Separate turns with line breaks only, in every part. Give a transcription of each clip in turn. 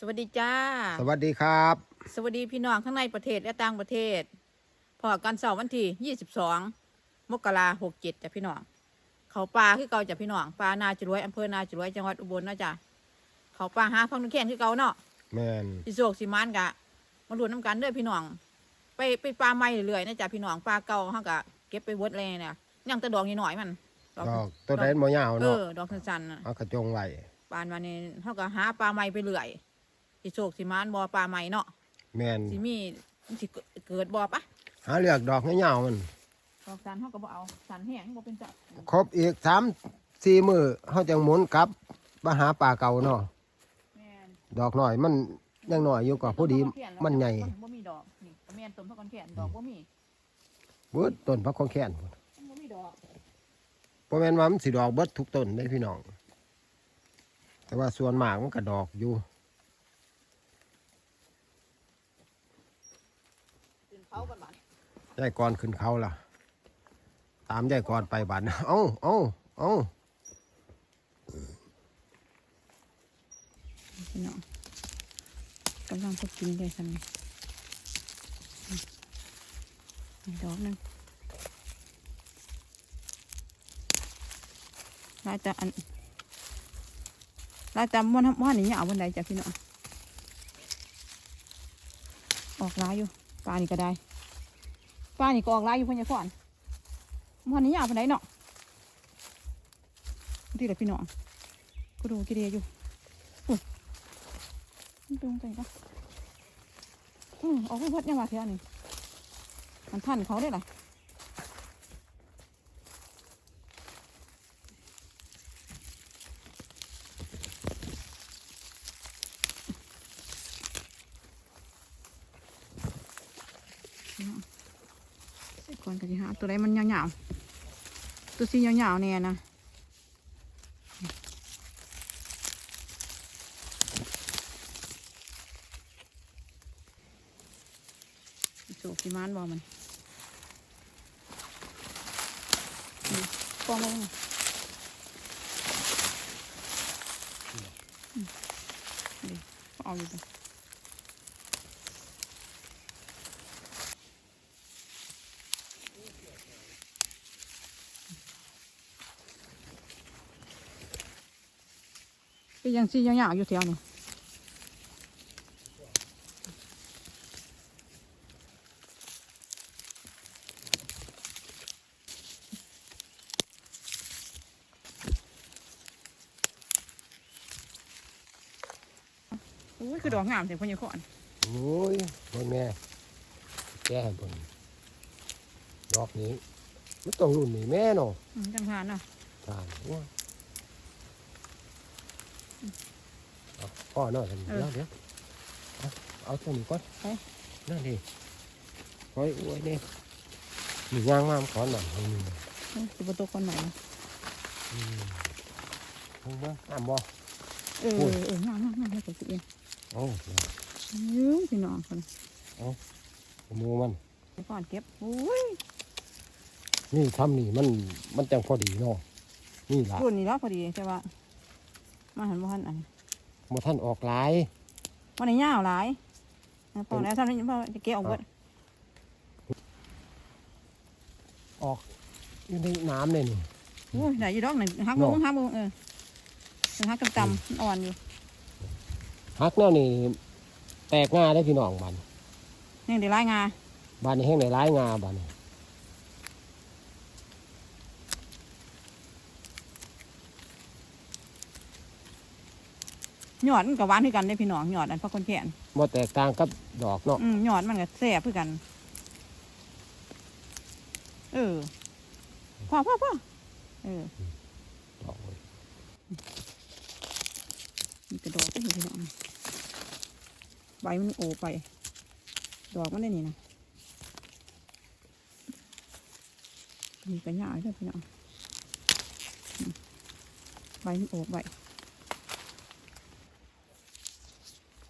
สวัสดีจ้า
สวัสดีครับ
สวัสดีพี่น้องทั้งในประเทศและต่างประเทศ พอกันเสาร์วันที่ 22 มกราหกเจ็ดจ้ะพี่น้อง เขาปลาคือเก่าจ้ะพี่น้องปลานาจรวยอำเภอนาจรวยจังหวัดอุบลนะจ้ะเขาปลาหาฟังนุ่งแค้นคือเก่าเนาะ
แมน
สิโศกสิมานกะ มาดูน้ำกันเด้อพี่น้อง ไปไปปลาใหม่เรื่อยๆนะจ้ะพี่น้องปลาเก่าเฮากะเก็บไปเวิร์ดเลยเนี่ยยังแต่ดอกนิดหน่อยมันดอก
ดอกตัวใดมันบ่ยาว
เอ
เนาะ
อดอกสั้นๆน่ะ
เอากระจงไว้
ปานวันนี้เฮาก็หาปลาใหม่ไปเรื่อย สิโศกสิมานบ่ปลาใหม่เนาะ
แมน
สิมีมันสิเกิดบ่ปะ
หาเลือกดอกยาวๆมัน
ดอกสันเฮาก็บ่เอาสันแห้งบ่เป็นจับ
ครบอีกสามสี่มือเขาจังหมุนกลับมาหาป่าเก่าเนาะ
แม่น
ดอกน้อยมันยังน้อยอยู่ก็พอดีมันใหญ่
บ่มีดอกนี่ก็แม่นต้นพักกอนแขนดอกบ่มี
เบิดต้นพักของแค้น
มันบ่มีดอก
เพราะแม่นว่ามันสิดอกเบิดทุกต้นได้พี่น้อง แต่ว่าส่วนมากมันก็ดอกอยู่
ขึ้น เขากันบัด
ยายกรขึ้นเขาล่ะ ตามยายกรไปบัดเอ้าเอ้าเอ้า
พี่น้องกำลังพกกินได้ซั่นนี่อีกดอกหนึงลายจะอันลายจะม่วนม่วนนี่เอาวันใดจ้ะพี่น้องออกลายอยู่ปลานี่ก็ได้ ปลานี่ก็ออกลายอยู่เพิ่นจะสอนมันนี่ยาวปานใดเนาะที่ไรพี่น้องก็ดูกีเดียอยู่มันตรงใจปะอืมออกไปพัดยังมาเท่านี่มันทันเขาได้หรอ ก่อนกันสิฮะตัวใดมันยาวๆตัวสียาวๆเนี่ยนะ โจกสิมานบอมันนี่กองลงมาอืมนี่เอาอยู่จ้ะ ก็ยังสิยังยาวๆอยู่แถวนี้อุ้ยคือดอกงามเสียงพญาขอน
โอ้ยเบิ่งแม่แก้ให้เบิ่งดอกนี้มันต้องรุ่นนี้แม่เนาะ
อืมจังหวะน่ะ
ทานว้าเอา พ่อเนาะท่านเดี๋ยวเดี๋ยวเอาเอาตัวนี้ก่อนนั่นดิคอยอวยนี่หนึ่งย่างมามนขอหน่อยอืม
เอ้ยสิบตัวคนใหม่นะ
อืมเอามาอ่านบ่
เออ
โอ้ย
เอองามงามงามให้ผมสิเอง
โอ้
ยืมพี่น้องคน
หมูมัน
ไปก่อนเก็บอุ้ย
นี่ทำนี่มันมันจังพอดีเนาะนี่ล่ะ
รุ่นนี้แล้วพอดีใช่ปะ มาหันมาหันอัน
หมท่านออกหลาย
วันนี้ยาวหลายนะพอแล้วท่านนี้พอจะเก็บออกเบิด
ออกอยู่ในน้ำเลยนี่
อุ้ยไหนอยู่ดอกหนึ่งหัก
เนาะ
มุ้งหักมุ้งเออหักต่ำๆมันอ่อนอยู่
ฮักแนวนี่แตกงาได้พี่น้องบัน
นี่เดี๋ยวไล่งา
บ้านนี้แห้งในร้ายงาบ้านนี้
หยอดมันกับหวานคือกันได้พี่น้องหยอดอันพักคนแขน
บ่แตกต่างกับดอกเนาะ
อืมหยอดมันก็แซ่บคือกัน เออพ่อพ่อพ่อเออ
ดอกเว้ย
มีกระดอกก็อยู่พี่น้องใบมันโอไป ดอกมันได้นี่นะมีกระหยาด้วยพี่น้องอืมใบมันโอบใบ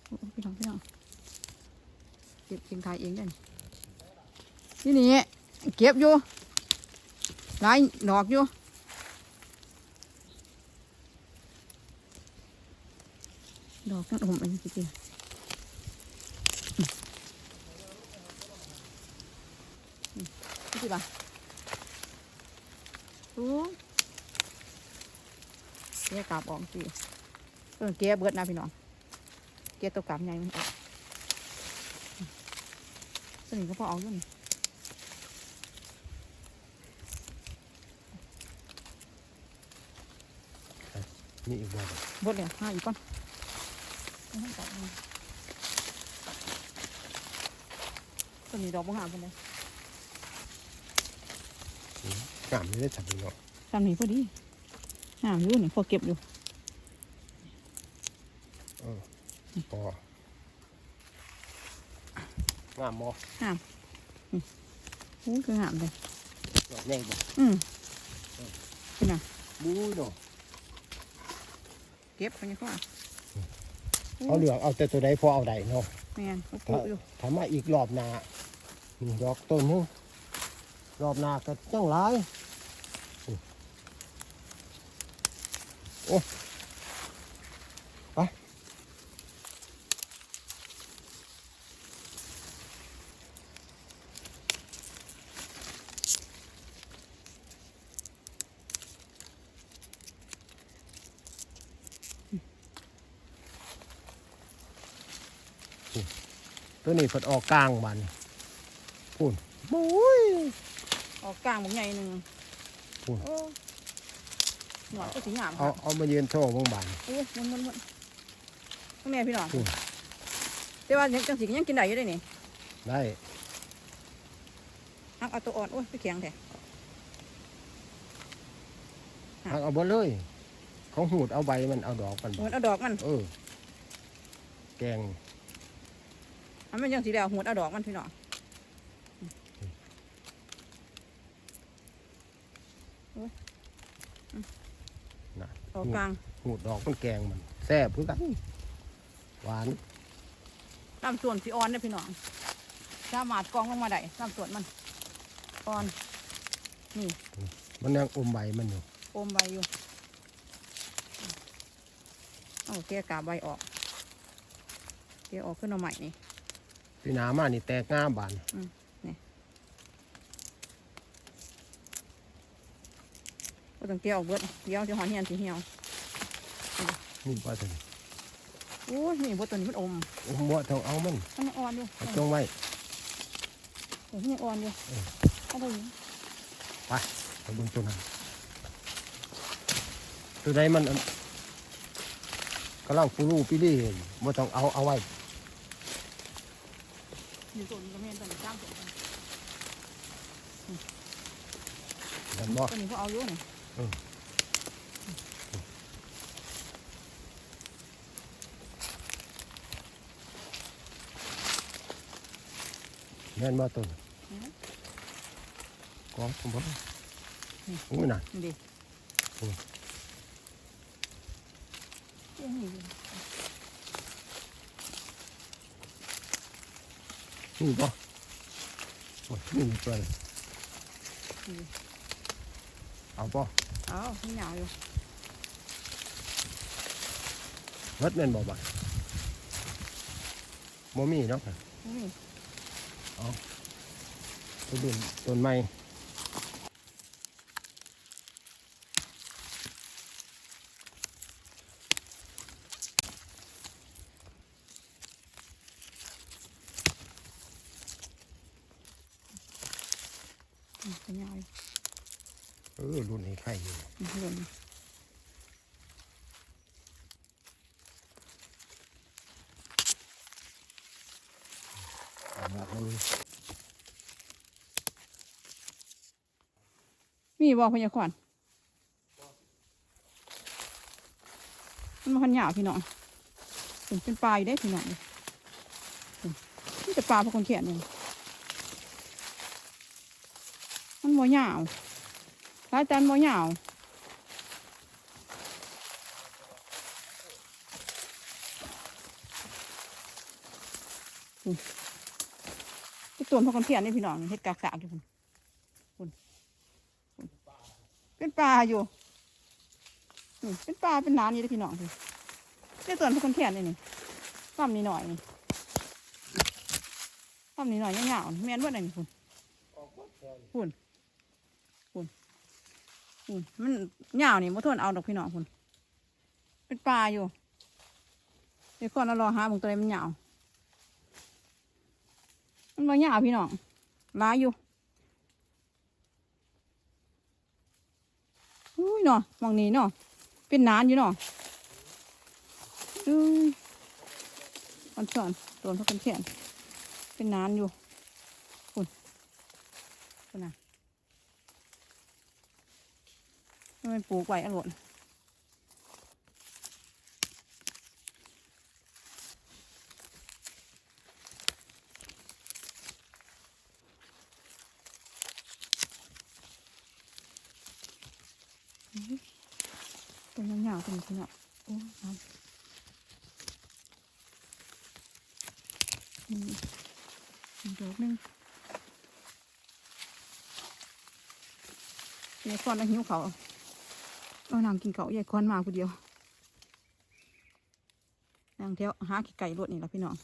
โอ้ พี่น้องพี่น้องเก็บเพียงทายเองได้นี่นี่นี่เก็บอยู่หลายดอกอยู่ดอกนั่นอมอันนี้สิงนี่สิบ่ะโอ้เกียกลับออกสิเออเกียเบิดนะพี่น้อง เกียตัวกลับใหญ่มันออกสนิทก็พอเอาอยู่นี่
นี่อีกว่า
บดเลยห้าอีกก่อนเอาให้กลับมาตัวนี้ดอกบังหาเป็นไง
งามไม่ได้ทำเนาะ
ตามนี้พอดีหามอยู่นี่พอเก็บอยู่
พองามบ่
โอ้คือหามเลย
ดอกใหญ่บ่
อืมเป็นไง
บู้เนาะ
เก็บไปยังก่อน
เอาเหลืองเอาแต่ตัวใดพอเอาใดเนาะ
แม่นเขาปลูกอยู่
ทำมาอีกรอบหน้านี่ดอกต้นหนึงรอบหน้าก็จังหลายโอ้ ตัวนี้เพิ่นออกกลางบันพูนบุ้ย
ออกกลางบักใหญ่หนึ่ง
โอ้
โอ้หน่อยก็สีหามค
เอา
รับ
เอามายืนโชว์เบางบาน
โอ้ยมันมันมันข้างในพี่น้อง
อืม
แต่ว่าจังสีก็ยังกินได้อยู่ได้นี่
ได้
ฮักเอาตัวอ่อนโอ้ยไปแข็งแท้
หักเอาบนเลยเขาหูดเอาใบมันเอาดอกมัน
เหมือนเอาดอกมัน
เออ แกง
อันมันยังสีแล้วหัวเอาดอกมันพี่น้อง
น่ะ
ออกกลาง
หูดดอกมันแกงมันแซ่บคือกันหวาน
ลำส่วนสีอ่อนเนี่ยพี่น้องสามารถกองลงมาได้ลำส่วนมันอ่อน
มันยังอมใบมันอยู่
โอมใบอยู่เอาแกะกาบใบออกแกะออกขึ้นมาใหม่นี่
พี่นามานี่แตกง่ามบาน
ก็ต้องแกะออกเบิดเดี๋ยวจะหอนเหียนสีเหี่ยว
นี่ว่าถึง
โอ้ยนี่บดตัวนี้มันอม
อมบ่ต้องเอามัน
มันยังอ่อนอยู่
เอาจงไว้
เดี๋ยวมันยังอ่อนอยู่
เออ
เอาไปอยู่
ไปเบนตัวนั้นตัวใดมันอันกำลังปูรูปีรีบ่ต้องเอาเอาไว้
อยู่ตัวนี้ก็ไม่เห็นตัวนี้จ้างตัวนี้
เห็นบ่
ตัวนี้พวกเอาอยู่นี่
แม่นบ่ตัวนั้นกองสมบูรณ์อุ้ยน่ะ
นี่ดิ
โอ้ย
เอ้ยนี่
นี่บ่โอ้ยนี่ตัวเลยเอาบ่
เอามันหยาวอยู่
รถแม่นบ่บ่บ่มีเนาะ
นี่
ต้นต้นไม้
นี่มันหยาวอยู่
เออรุ่นนี้ไข่อยู่
นี่หล่น
เอาละมัน
มีบ่พญาขวัญมันมาพันหยาพี่น้องเป็นเป็นปลาอยู่ได้พี่น้องนี่จะปลาพวกคนเขียนนี่มันบ่หยาวร้ายแต่มันบ่หยาวตัวพวกคนเขียนนี่พี่น้องเฮ็ดกากๆอยู่พุ่น เป็นปลาอยู่นี่เป็นปลาเป็นน้ำนี่เลยพี่น้องสิได้ตัวพวกคนแขนนี่นี่ป้อมนี่หน่อยนี่ป้อมนี่หน่อยยาวๆนี่แม่นว่าไหนนี่คุณคุณคุณคุณมันยาวนี่บ่ทนเอาดอกพี่น้องคุณเป็นปลาอยู่เดี๋ยวก่อนเรารอหาบางตัวใดมันยาวมันบ่ยาวพี่น้องหลายอยู่ ยเนาะมองนี้เนาะเป็นนานอยู่เนาะอุ้ยอันสอนโดนเขาเป็นเขียนเป็นนานอยู่คุณคุณน่ะมันปลูกไว้อร่อย ต้นยาวๆต้นนี้เนาะโอ้น้ำนี่อีกดอกหนึงยายคอนแล้วหิวเขาเอานางกินเขาวยายคอนมาคนเดียวนางเที่ยวหาขี้ไก่รถนี่ละพี่น้อง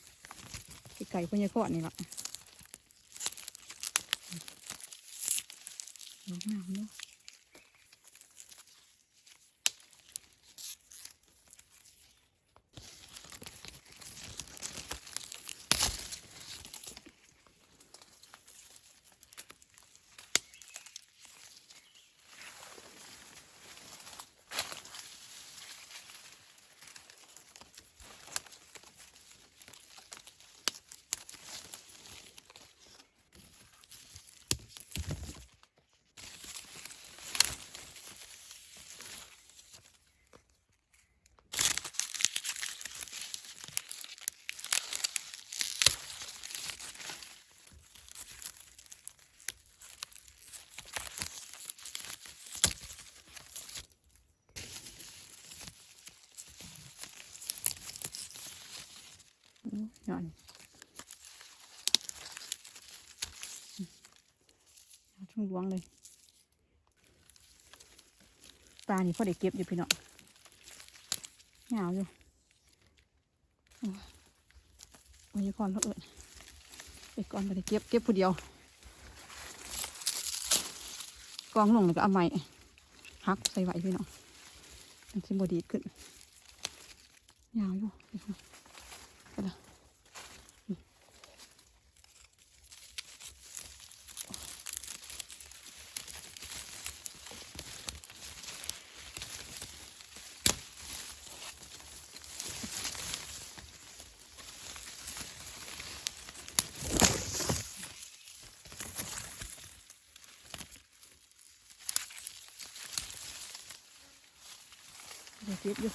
ขี้ไก่พวกยายคอนนี่ละดอกน้ำเนาะ หย่อนช่วงล้วงเลยปลานี่พอได้เก็บอยู่พี่น้องเหงาอยู่โอ้ยโอ้ก่อนเขาเอิญไปก่อนไปได้เก็บเก็บผู้เดียว กองลงแล้วก็เอาไม้หักใส่ไว้พี่น้องมันสิบดีขึ้นยาวอยู่พี่น้อง ไปละนี่ เก็บอยู่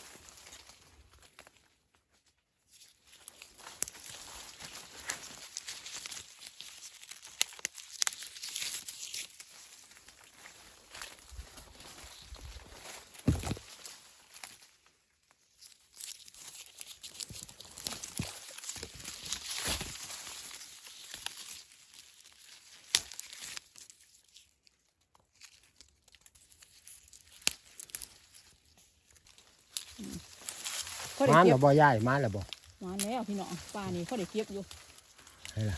ได้
มา
เก็
แล้
บ
วบ่ย่ายมาแล้วบ่
มาแล้วพี่น้องปลานี่พอได้เก็บอยู่
ให้ล่ะ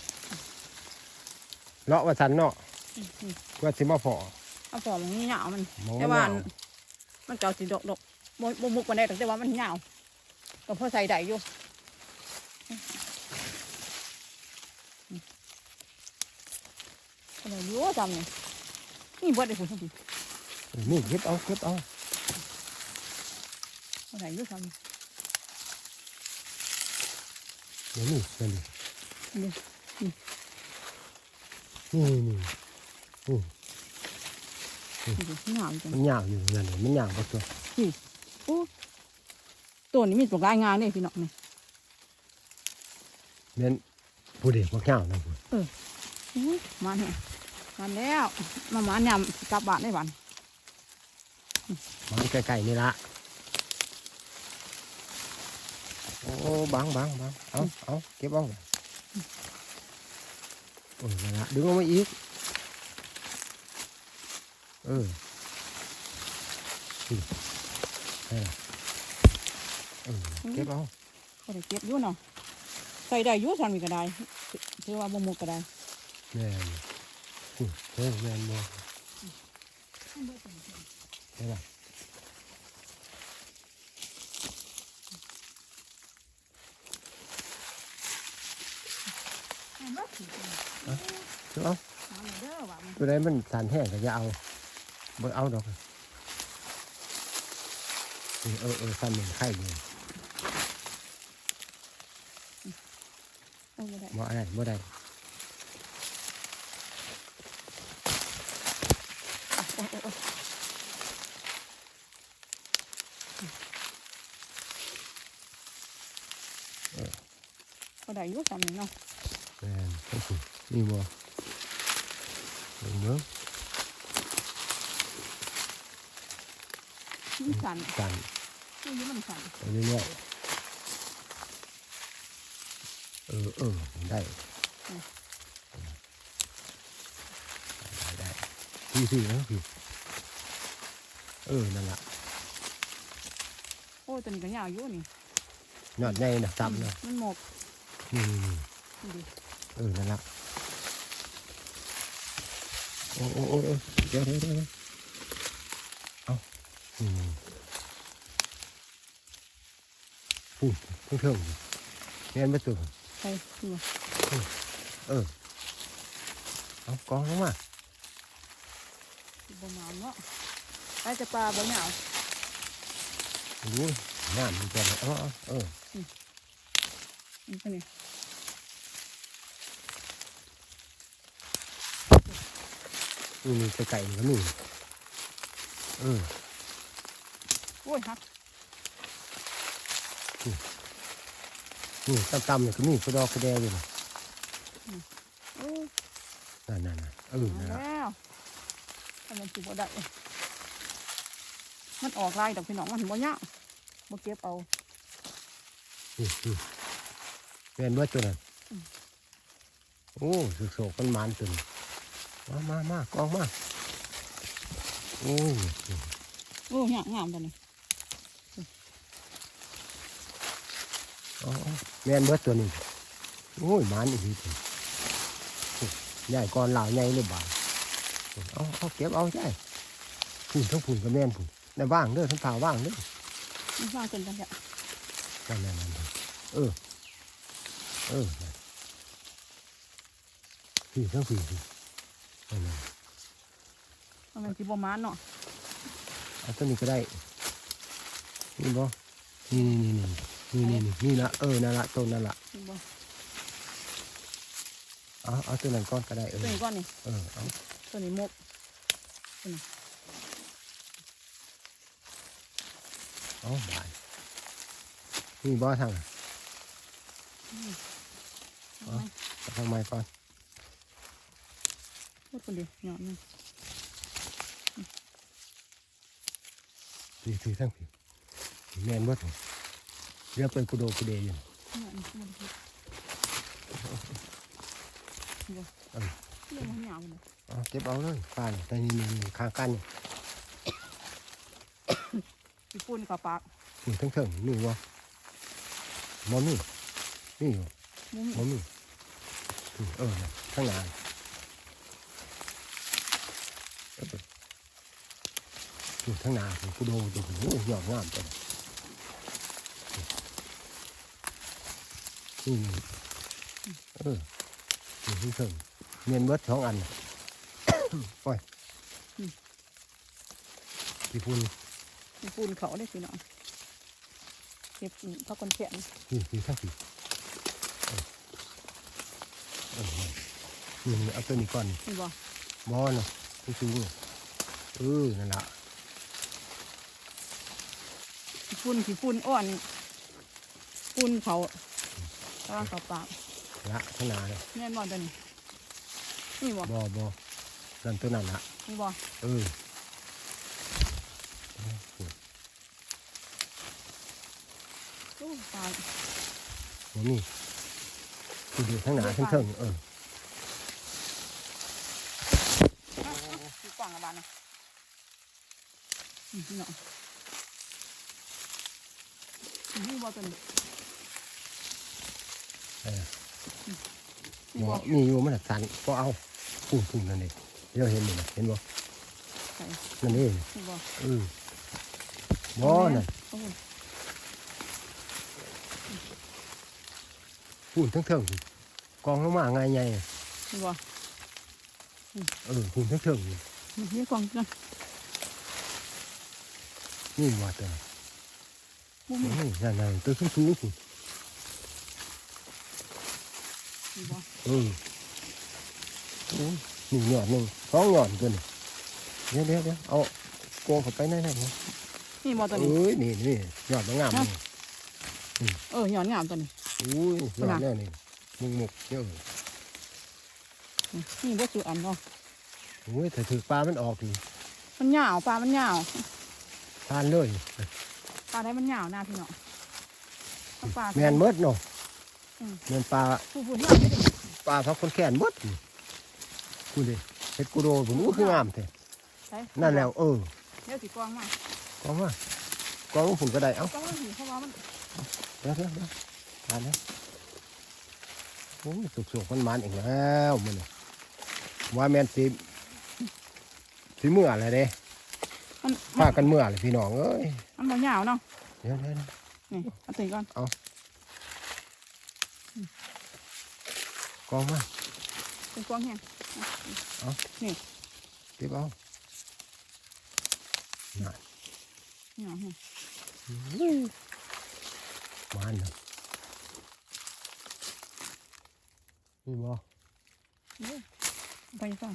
เลาะว่าสันเนาะ
อืมอืม
เพื่อสิมาพอ
เอาปอมันเหงามัน
หมอง
แต่
มัน
ว่า
เหงา
มันเก่าสิดกดกบ่บ่มุกมันได้แต่ว่ามันเหงาก็พอใส่ได้อยู่อืมอะไรอยู่จำเนี่ยนี่บดได้ผลทันที
นี่เก็บเอาเก็บเอา
อะไรอยู่จำเนี่ย
เดี๋ยวนี่เดี๋ยวนี่
นี่
นี่นี่นี่
นี่เหงาจัง
มันยาวอยู่นั่นนี่มันยาวบ่ตัว
โอ้ตัวนี้มีตัวรายงานเลยพี่น้องนี่
แม่นผู้เด็กบ่ยาวนะพุ่น
อุ้ยมาเนี่ยมาแล้วมาหมานยำกลับบ้านได้บ้าน
มันใกล้ๆนี่ละ โอ้บังบังบังเอาเอาเก็บเอาโอ้ยนั่นละดึงออกมาอีกเออนี่ให้ล่ะเออเก็บเอา
ก็ได้เก็บอยู่เนาะใส่ได้อยุ่สันมีก็ได้ถือว่าบ่หมกก็ได้
แม่นอุ้ยเฮ้ยแม่นบ่ใช่ป่ะ
เอาเด้อ
เอา
ว่ามัน
ตัวใดมันสารแห้งก็จะเอาบ่เอาดอกนี่เออเออซ้ำหนึ่งไข่เลย
เอาบ่ได้
บ่ได้บ่ได้
โอ้ยโอ้ยโอ้ยก็ได้อยุ่สันนี่เนาะ
แม่นโอ้โหนี่บ่ เบิ่งเนาะ
มันสัน
สั่น
ไม่ยุ่มันสัน
ไปเรื่อยๆเออเออได้ได้ได้พี่พี่นะพี่เออนั่นล่ะ
โอ้ยตัวนี้ก็ยาวอยู่นี่
ยอดใหญ่นะซ้ำนะ
มันหมก
นี่นี่นี่
ดูดิ
เออนั่นล่ะโอ้โอ้โอ้โอ้เดี๋ยวเดี๋ยวเดี๋ยวเอาอืมพูดเพิ่งเพิ่แม่นมาตัว
ใช่
เออเอากองลงมา
บ่งามเนาะไอ้จะปลาบ่ยาว
ดูน้ำมันจะเอาเอเออ
นี่ตัวนี้
นี่มีไก่ๆก็มีเออ
โอ้ยฮัก
นี่ต่ำๆเนี่ยก็มีกระดอกกระแดอยู่นะ
โอ้ย
นั่นนั่นนั่นเออ
มา
นั่นล่ะ
แล้วถ้ามันสิบ่ได้มันออกลายดอกพี่น้องมันบ่ยาวบ่เก็บเอา
นี่นี่แม่นเบิดตัวนั้นโอ้สุกโศกมันหมานตัวนี้ มามามากองมาโอ้ย
โอ้ยงามตัวนี้
เอาเอาแม่นเบิดตัวนี้โอ้ยหมานอีกทีตัวใหญ่ก่อนเหล่าใหญ่เลยบาดเอาเอาเก็บเอาใช่ผุ่นทั้งผุ่นกับแม่นผุ่นในว่างเด้อทั้งผ่าว่างเด้อ
มันสร้างเป็นกันจ้ะ
นั่นนั่นนั่นเออ เออนั่นพี่ทั้งพี่พี่นั่นนั่น
มันสิบ่มานเนาะ
เอาตัวนี้ก็ได้ นี่บ่นี่นี่นี่นี่นี่นี่นี่ละเออนั่นละต้นนั่นละ
สิบ่
เอาเอาตัวนั้นก้อนก็ได้เอ
ตัว
อ
นี้ก่อนนี่
เออเอา
ตัวนี้หมก
เอาบายนี่บ่ทางอะเอาทางไม้ก่อน
พูดคนเดียวหยอดนึง
พี่พี่ทั้งพี่แม่นบ่ถึงเรียกเป็นกุโดกุเดอยู่
หยอดนึงหยอดนึงบ่เรื่องมันยาวเลย
เอาเก็บเอาเลยป้านี่แต่นี่นี่นี่ข้างกันนี่
สิฝุ่นกับปาก
นี่ทั้งเถิงนี่วะมอมี่นี่อยู่
มุ้ง
มอมี่นี่เออน่ะข้างหน้าเออ นี่ข้งนาผมกูดูดูโอ้ยอดงามจังนี่เออนี่ทั้งเถิงเมียนเบิร์ดสองอันน่อยกี่พุ่น
สิฝุ่นเขาได้สิเนาะเก็บพักคนแขน
นี่นี่ทั้งสี่นี่เอาตัวนี้ก่อน
นี่บ่
บอลน่ะสูงเออนั่นแหละ
สิฝุ่นสิฝุ่นอ่อนฝุ่นเขากำลังกับปาก
ละข้างหน้าเลย
แม่นบ่ตัวนี้นี่บ่
บอบอนั่นตัวนั่นละ
นี่บ่
เออ
โอ้ตาย
บ่มีคือดูข้างหน้าทั้งเทิงเออ
สิกว้างละบานนะนี่พี่น้อง นี่บ่ตัวนี้นี่
บ่
บ่
มีอยู่มันน่ะสันก็เอาพุ่งพุ่งนั่นเองเดี๋ยวเห็นนี่นะเห็นบ่
ใส่
นั่นเอง
นี่บ่
เออบ่น่ะ
โอ้ย
พุ่นทั้งเทิงพุ่นกองลงมาไงไง
นี่บ่
เออพุ่นทั้งเทิงพุ่น
นี่กล่องกัน
นี่ว่าแต่
บ่มี
นี่นั่นนั่นตัวสูงสูงพุ่น
นี่บ่
เออโอ้ยนี่หยอดหนึ่งสองหยอดตัวนี่เดี๋ยวเดี๋ยวเดี๋ยวเอาโกงเข้าไปในนั้นนะ
นี่บ่ตัว
เอ
นี้้
ยนี่นี่หยอดมันงามนี่
เออหย่อนงามตัวนี้
อุ้ยหยอดแล้วนี่มุกมุกเยอะ
นี่บ่สุดอันเนาะ
โอ้ยถ้าถือปลามันออกดิ
มันยาวปลามันยาว
ทานเลย
ปลาได้มันยาวหน้าพี่น้องเอาปลา
แมนเมดเนาะ
อืม
แมนปลา
ผู้ผู้ยาวไม่ได้
ปลาพักคนแขนเมดนี่คุณดิเฮ็ดกูโดผมอู้คืองามแท้
ใช่
นั่นแล้วเออ
เดี๋ยวสิกองมาก
องมากองผุนก็ได้เอ้าก
องมันหิเพราะว่ามัน
เดี๋ยวเดี๋ยวเดี๋ยวทานนะโอ้ยสุกๆมันมันอีกแล้วมันนี่ว่าแมนสิสิเมื่ออะไรเด้
มัน
พากันเมื่อเลยพี่น้องเอ้ย
มันบ่ยาวเนาะ
เดี๋ยวเดี๋ยวเดี๋ยว
นี่เอาตีก่อน
กองมา
เป็นกองแห้ง
เก็บเอาน่ะ
นี่เอาแห้ง
มันน่ะนี่บ่
ไปก่อน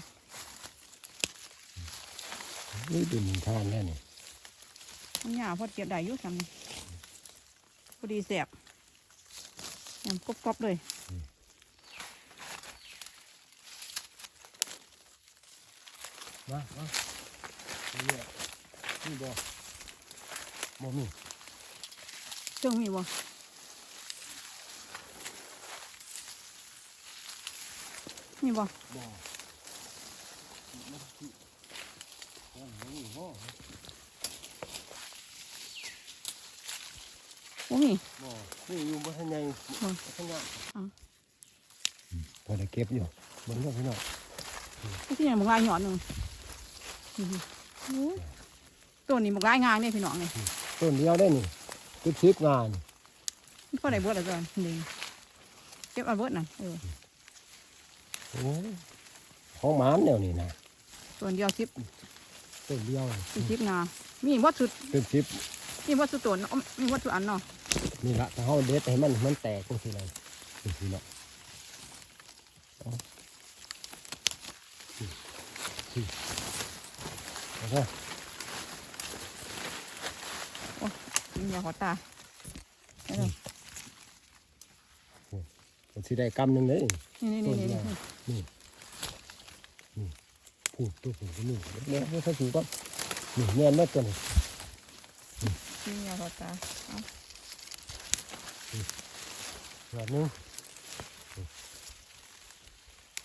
นี่เป็นทานแน่นี่
มันยาวพอเก็บได้อยุ่ซ้ำนี่พอดีแสบยำกรอบๆเลย
มามานี่นี่บ่บ่มี
เครื่องมีบ่นี่บ่
บ่ นี่บ่
บ่มี
บ่นี่อยู่บ่ทันใหญ่
บ่
บ่ทันใหญ่
อ๋อ
พอได้เก็บอยู่เบิ่งเด้อพี่น้อง
ไอ้ที่เนี่ยมันลายหยอดหนึ่งนี่ดิโอ้ยตัวนี้มันลายงานเนี่ยพี่น้องเนี่ย
ต้นเดียวได้นี่ติดชิปงาน
มันก็ได้เบิดอะไรก่อนนี่เก็บเอาเบิดน่ะเออ
โอ้ยของหมานแนวนี่นะ
ตัวเดียวซิป
ต้นเดียว
สิซิปงามีวัดสุด
เป็นชิป
มีวัดสุดตัวเนาะมีวัดสุดอันเนาะ
นี่ละถ้าเฮาเด็ดให้มันมันแตกจังซี่เลยจังซี่เนาะเอาอืมอืมเอาซะ
มียาหัวตาเออ
มันสิได้กำหนึงเด้
นี่นี่นี่นี่นี่
ผูกตัวผูกนี่เดี๋ยวให้เขาถูกก่อนนี่แม่นแม่ตัวนี้
มียาหัวตา
ยอดหนึง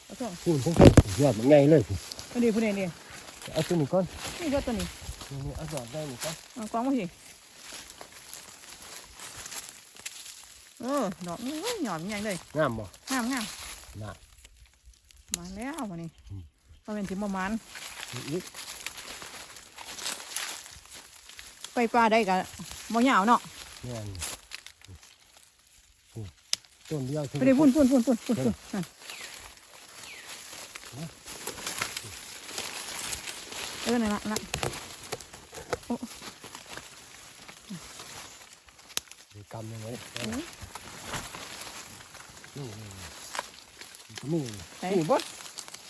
เอาตัว
พูนทั้งทั้งยอดมันใหญ่เลยพูน
เอาดีพูดเองดิ
เอาตัวนี้ก่อน
นี่ก็ตัวนี้
นี่เอายอดได้นี่ก่อน
เอากองมาสิเออดอกนี่หยอดมันใหญ่เลย
งามบ่
งามงาม
น่ะ
มาแล้ววันนี้
อืม
ก็เป็นสิบประมาณ
นี่อีก
ไปปลาได้กับบ่ยาวเนาะ
แม่นพูนต้นเดียวถึง
ไปดิพุ่นพุ่นพุ่นพุ่นพุ่นพุ่นนั่นเออนั่นละนั่นละ
มีกำหนึงไว้
เออ
นี่นี่
ไหน
นี่บด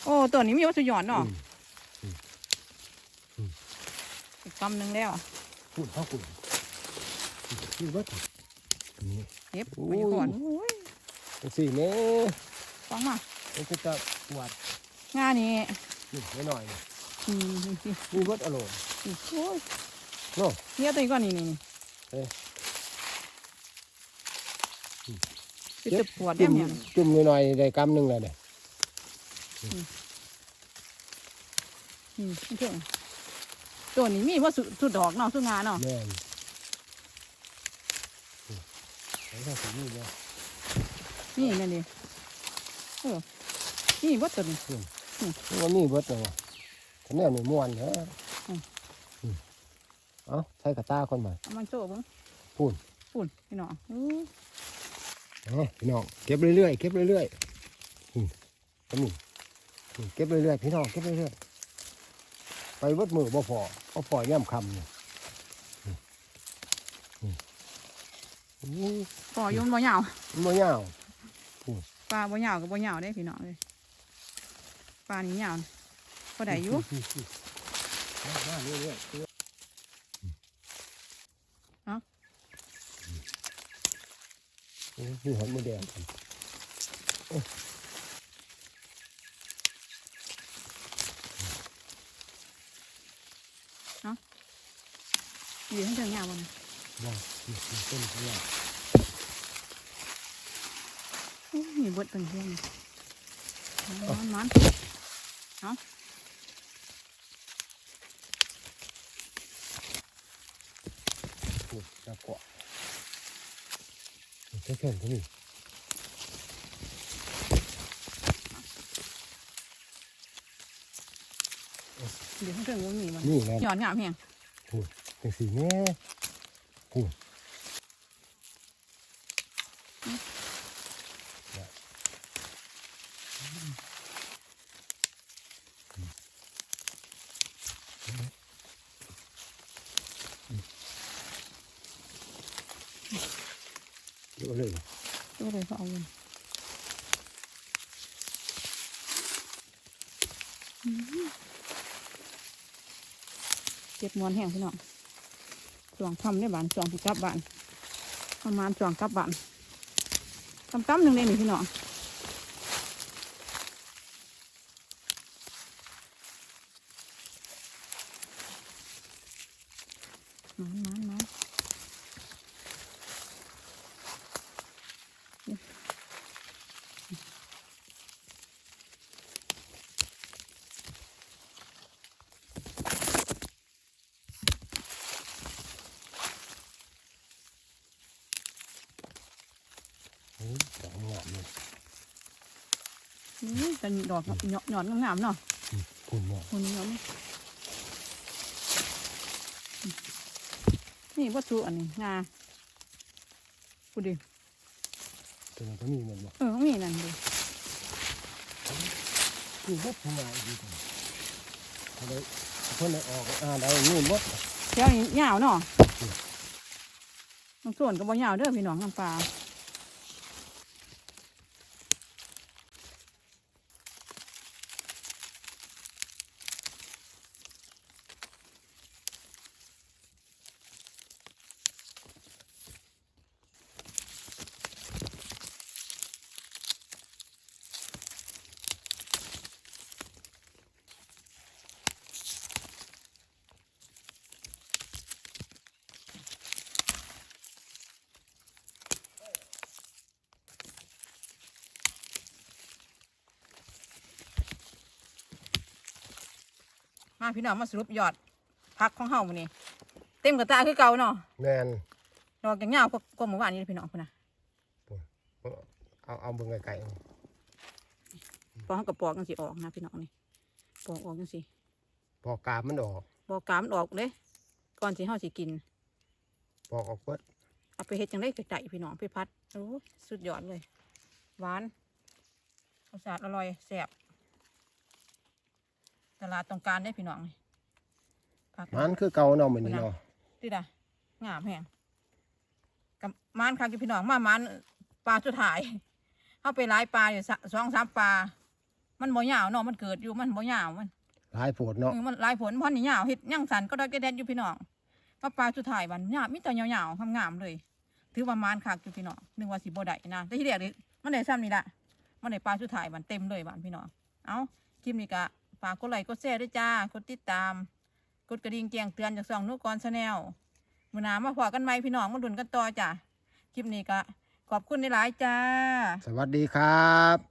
โอ้ตัวนี้มีวัตถุหย่อนเนาะ
อืม
อีกกำหนึ่งแล้ว
พูดเข้าคุณนี่บดนี่
เก็บ
โอ้
ไป
ย
ก่อนโอ้ย
จังสี่นี่
ฟังมา
มันก็จะปวด
งานนี้
นี่หน่อยๆนี่
อืมนี่สิ
นี่บดอร่อย
นี่โอ้ย
เนาะ
เนี่ยตัวนี้ก่อนนี่นี่นี่
เอ้ย
คือจะปวด
จุ่
แน่
ม
เนี่ย
จุ่มหน่อยๆได้กำหนึ่งเลยเนี่ย
อืมเถอะตัวนี้มีว่าสุดดอกเนาะสุดงานเนาะ
แม่นแล้วก็สีนี่เลย
นี่นั่นนี่เออนี่วัดตัวนี้
ว่ามีเบิดเลยวะคะแนนนี่ม่วนเด้ออ
ม
อืมเอาใช้กระตาคนใหม่
มันโซ่เบ้ง
พูน
ปุ่นพี่น้องอู้
เอาพี่น้องเก็บเรื่อยๆเก็บเรื่อยๆอืมก็มีอืม เก็บเรื่อยๆพี่น้องเก็บเรื่อยๆไปเบิดมือบ่พอบ่พอย่ำคำเนี่ยอืมอืมอืม
ปออยมนบ่ยาว
มันบ่ยาว
ปลาบ่ยาวกับบ่ยาวได้พี่น้องเลยปลานี่ยาวพอได้อยู่
มามาเรื่อยๆ
เอ้า
อืมนี่หอนมือแดง
อยู่ข้างเทิงยาวบ่นะ
ว่านี่นี่ต้นข้างล่าง
อู้มีเบดเป็นเพียงมันมัน
นี่จะเกาะนี่แค่เพิ่นเท่านี้
อยู่ข้างเทิงบ่มีมัน
นี่แหละ
หย่อนงามแฮง
จังสีแม่พูเยอะเลย
ก็เลยเขาเอาเงินอื้อหือเจ็บมวนแห้งพี่น้อง จวงทำได้บานจวงที่กลับบ้านประมาณจวงกลับบ้านตำตำหนึ่งเลยนี่พี่น้องมันมันมัน
เฮ้ยดอกงามเลย
นี่เป็นดอกหยอดหยอดงามๆเนาะ
พูดมาก
คนนี้เอาไหมนี่วัตถุอันนี้งาพูดดิ
ตัวนั้นก็มีเหมือนบอก
เออเขามีนั่นดิ
คือมดทำไมดีจังเขาเลยเพิ่นเลยออกอ่าได้นี่มด
แถวนี้ยาวเนาะบางส่วนก็บ่ยาวเด้อพี่น้องน้ำปลา พี่น้องมาสรุปยอดพักของเฮามื้อนี้เต็มกระตาคือเก่าเนาะ
แมน
ดอกยังยาวกว่ากว่าหมู่บ้านนี้พี่น้องพุ่นน่ะ
เอาเอาเบิ่งไกล
พอเฮาก็ปอกจังสิออกนะพี่น้องนี่ปอกออกจังสิ
ๆปอกกาบมันออก
ปอกกามนออกเลยก่อนสิเฮาสิกิน
ปอกออกเปิด
เอาไปเฮ็ดจังได๋ไก่พี่น้องไปพัดโอ้ยสุดยอดเลย หวานรสชาติอร่อยแซ่บ ตลาดต้องการได้พี่น้องนี่ผัก
มันคือเก่าเนาะมื้อนี้เนาะ
ติดอะงามแฮงกับมานค่ะพี่น้องมามานปลาสุดท้ายเข้าไปหลายปลาอยู่สะสองสามปลามันบ่ยาวเนาะมันเกิดอยู่มันบ่ยาวมัน
หลายโพดเนาะ
เออมันหลายผลพันนี่ยาวเฮ็ดย่างสันก็ได้แกแดดอยู่พี่น้องมาปลาสุดท้ายวันยาวมีแต่ยาวๆงามๆเลย ถือว่ามานคักอยู่พี่น้องนึกว่าสิบ่ได้นะแต่ที่แรกนี่มันได้ซ้ำนี่ละมันได้ปลาสุดท้ายวันเต็มเลยบ้านพี่น้องเอาคลิปนี้ก็ ฝากกดไลค์กดแชร์ด้วยจ้ากดติดตาม กดกระดิ่งแจ้งเตือนจากสองนุกรชาแนลมือหนามาพอกันไหมพี่น้องมาดุนกันต่อจ้ะคลิปนี้ก็ขอบคุณในหลายๆจ้า
สวัสดีครับ